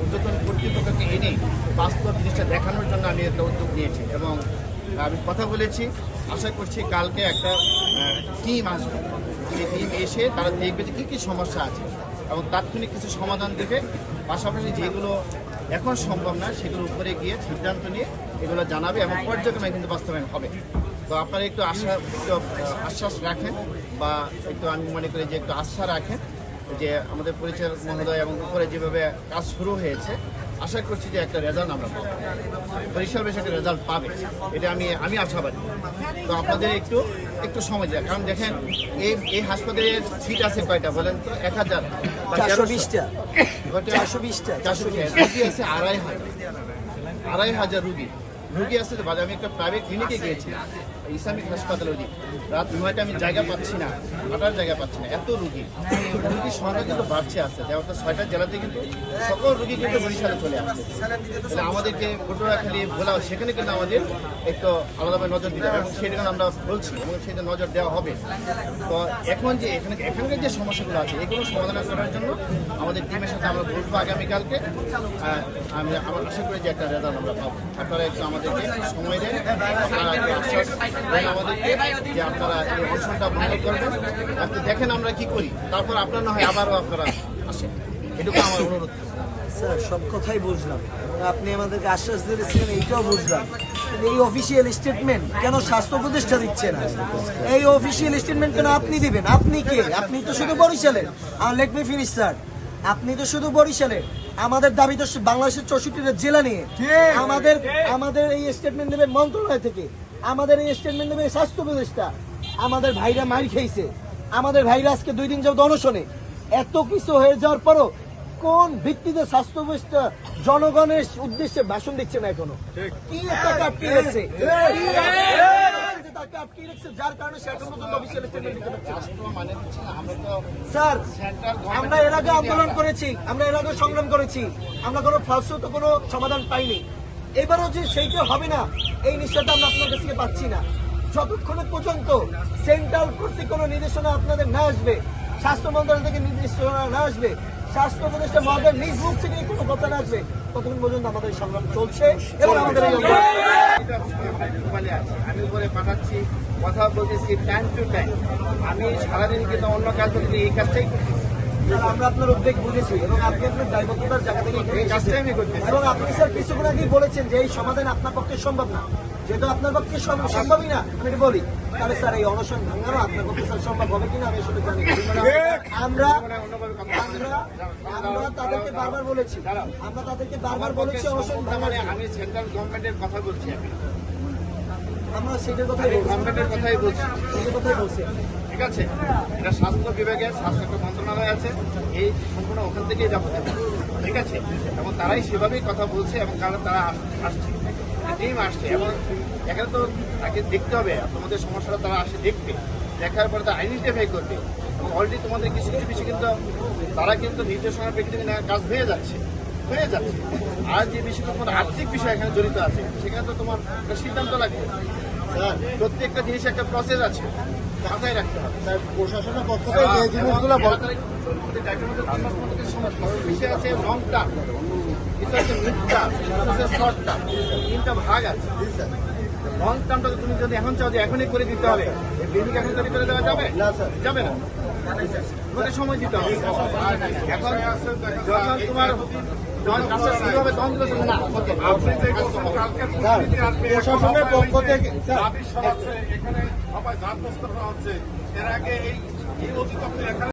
ঊর্ধ্বতন কর্তৃপক্ষকে এনে বাস্তব জিনিসটা দেখানোর জন্য আমি একটা উদ্যোগ নিয়েছি এবং আমি কথা বলেছি। আশা করছি কালকে একটা টিম আসবে। টিম এসে তারা দেখবে যে কী কী সমস্যা আছে এবং তাৎক্ষণিক কিছু সমাধান দেবে। পাশাপাশি যেগুলো এখন সম্ভব না, সেগুলোর উপরে গিয়ে সিদ্ধান্ত নিয়ে এগুলো জানাবে এবং পর্যায়ক্রমে কিন্তু বাস্তবায়ন হবে। তো আপনারা একটু আশা, একটু আশ্বাস রাখেন বা একটু আমি মনে করি যে একটু আস্থা রাখেন। যে আমাদের পরিচালক মহোদয় এবং উপরে যেভাবে কাজ শুরু হয়েছে আশা করছি যে একটা রেজাল্ট আমরা পাবো। পরিষ্কার বেশ একটা রেজাল্ট পাবে। এটা আমি আমি আশাবাদী। তো আপনাদের একটু একটু সময় দেয় কারণ দেখেন এই এই হাসপাতালে সিট আছে কয়টা বলেন তো? এক হাজার চারশো বিশটা? চারশো বিশটা চারশো বিশ রুগী আছে আড়াই হাজার। আড়াই হাজার রুগী। রুগী আছে আমি একটা প্রাইভেট ক্লিনিকে গিয়েছি ইসলামিক হাসপাতালে ওদিক রাত নয়টা আমি জায়গা পাচ্ছি না, হাঁটার জায়গা পাচ্ছি না, এত রুগী। রুগীর সংখ্যা কিন্তু বাড়ছে আসছে যেমন ছয়টা জেলাতে কিন্তু সকল রুগী কিন্তু বরিশালে চলে আসছে। আমাদেরকে পটুয়াখালী ভোলা, সেখানে কিন্তু আমাদের একটু আলাদাভাবে নজর দিতে হবে। এবং সেটা আমরা বলছি, এবং সেটা নজর দেওয়া হবে। তো এখন যে, এখানে এখানকার যে সমস্যাগুলো আছে, এগুলো সমাধান করার জন্য আমাদের টিমের সাথে আমরা বসবো আগামীকালকে। আমি আমার আশা করি যে একটা রেজাল্ট আমরা পাবো। আপনারা একটু আমাদেরকে সময় দেন। আপনারা একটু আশ্বাস দেন আমাদেরকে যে আপনারা এই অনুষ্ঠানটা বন্ধ করবেন আপনি দেখেন আমরা কি করি। তারপর আপনার না হয় আবারও আপনারা আসেন। এটুকু আমার অনুরোধ। স্যার সব কথাই বুঝলাম। আপনি আমাদেরকে আশ্বাস দিয়েছিলেন এইটাও বুঝলাম। এই অফিসিয়াল স্টেটমেন্ট কেন স্বাস্থ্য উপদেষ্টা দিচ্ছে না? এই অফিসিয়াল স্টেটমেন্ট কেন আপনি দিবেন? আপনি কে? আপনি তো শুধু বরিশালের। আর লেট মি ফিনিশ স্যার। আপনি তো শুধু বরিশালের। আমাদের দাবি তো বাংলাদেশের চৌষট্টিটা জেলা নিয়ে। আমাদের আমাদের এই স্টেটমেন্ট নেবে মন্ত্রণালয় থেকে। আমাদের এই স্টেটমেন্ট নেবে স্বাস্থ্য উপদেষ্টা। আমাদের ভাইরা মার খেয়েছে আমাদের ভাইরা আজকে দুই দিন যাবত অনশনে। এত কিছু হয়ে যাওয়ার পরও কোন ভিত্তিতে স্বাস্থ্য ব্যবস্থা জনগণের উদ্দেশ্যে ভাষণ দিচ্ছে না এখনও? কি মানে আমরা তো এর আগে আন্দোলন করেছি। আমরা এর আগে সংগ্রাম করেছি। আমরা কোনো ফলস্বরূপ কোনো সমাধান পাইনি। এবারও যে সেইটা হবে না, এই নিশ্চয়তা আমরা আপনার কাছ থেকে পাচ্ছি না। যতক্ষণ পর্যন্ত সেন্ট্রাল কর্তৃক কোনো নির্দেশনা আপনাদের না আসবে, স্বাস্থ্য মন্ত্রণালয় থেকে নির্দেশনা না আসবে, স্বাস্থ্য উপদেষ্টা মহাদের নিজ মুখ থেকে কোনো কথা না আসবে, ততক্ষণ পর্যন্ত আমাদের সংগ্রাম চলছে এবং আমাদের আমি উপরে পাঠাচ্ছি, কথা বলতেছি টাইম টু টাইম আমি সারাদিন কিন্তু অন্য কাজ করতে এই কাজটাই করি আমরা আপনার উদ্বেগ বুঝেছি এবং আপনি আপনার দায়বদ্ধতার জায়গা থেকে। এবং আপনি স্যার কিছুক্ষণ আগেই বলেছেন যে এই সমাধান আপনার পক্ষে সম্ভব না। যেহেতু আপনার পক্ষে সম্ভবই না আমি বলি। তাহলে স্যার এই অনশন ভাঙানো আপনার পক্ষে স্যার সম্ভব হবে কিনা আমি আসলে জানি আমরা আমরা তাদেরকে বারবার বলেছি। আমরা তাদেরকে বারবার বলেছি অনশন মানে আমি সেন্ট্রাল গভর্নমেন্টের কথা বলছি আমরা সেটার কথাই বলছি। গভর্নমেন্টের কথাই বলছি। সেটার কথাই বলছি। ঠিক আছে। এটা স্বাস্থ্য বিভাগের স্বাস্থ্য মন্ত্রণালয় আছে। এই সম্পূর্ণ ওখান থেকেই যাব। ঠিক আছে? এবং তারাই সেভাবেই কথা বলছে এবং কারণ তারা আস- আসছে। টিম আসছে। এবং এখানে তো তাকে দেখতে হবে। তোমাদের সমস্যাটা তারা আসে দেখবে দেখার পরে তারা আইডেন্টিফাই করবে। এবং অলরেডি তোমাদের কিছু কিছু বিষয় কিন্তু তারা কিন্তু নির্দেশনার প্রেক্ষিতে না কাজ হয়ে যাচ্ছে। হয়ে যাচ্ছে। আর যে বিষয়টা তোমার আর্থিক বিষয় এখানে জড়িত আছে সেখানে তো তোমার একটা সিদ্ধান্ত লাগবে। প্রত্যেকটা জিনিস একটা প্রসেস আছে মাথায় রাখতে হবে। প্রশাসনের পক্ষ থেকে এই জিনিসগুলো বিষয় আছে লং টার্ম কিছু আছে মিড টার্ম কিছু আছে শর্ট টার্ম তিনটা ভাগ আছে। লং টার্মটা তুমি যদি এখন চাও যে এখনই করে দিতে হবে এই বেবিকে এখন তৈরি করে দেওয়া যাবে? না, স্যার। যাবে না? তোমাকে সময় দিতে হবে। এখন যখন তোমার প্রশাসনের পক্ষ থেকে এখানে সবাই ধার হচ্ছে। এর আগে এই অধিদপ্তর